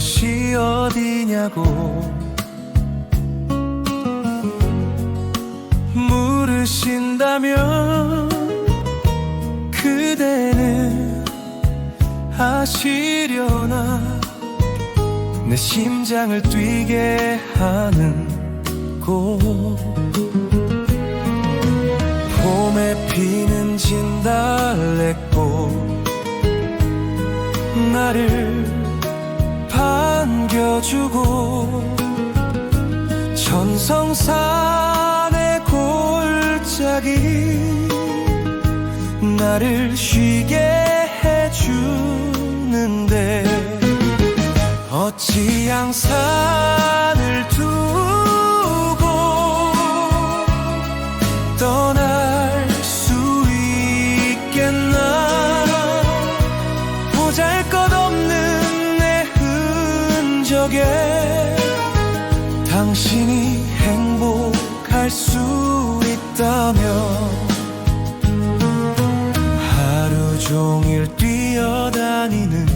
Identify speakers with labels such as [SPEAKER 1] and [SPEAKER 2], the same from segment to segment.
[SPEAKER 1] 곳이 어디냐고. 물으신다면 그대는 아시려나. 내 심장을 뛰게 하는 곳 반겨주고 천성산의 골짜기 나를 쉬게 해주는데 어찌 양산 흔적에 당신이 행복할 수 있다면 하루 종일 뛰어다니는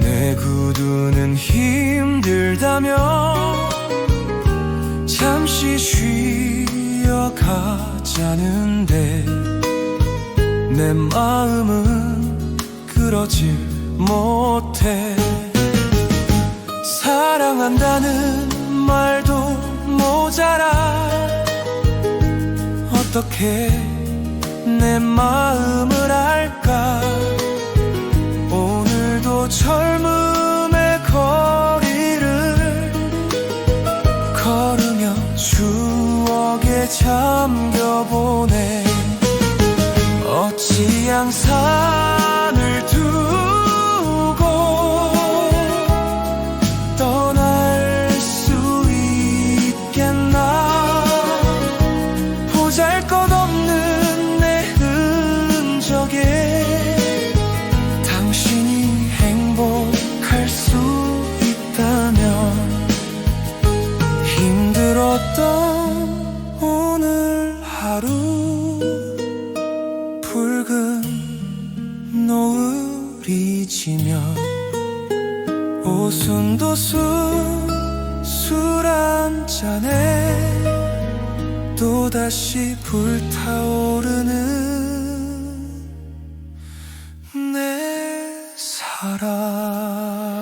[SPEAKER 1] 내 구두는 힘들다면 잠시 쉬어 가자는데 내 마음은 그러질 못해 사랑한다는 말도 모자라. 어떻게 내 마음을 알까? 오늘도 젊음의 거리를 걸으며 추억에 잠겨보네. 어찌 양산 지며 오순도순 술 한 잔에 또다시 불타오르는 내 사랑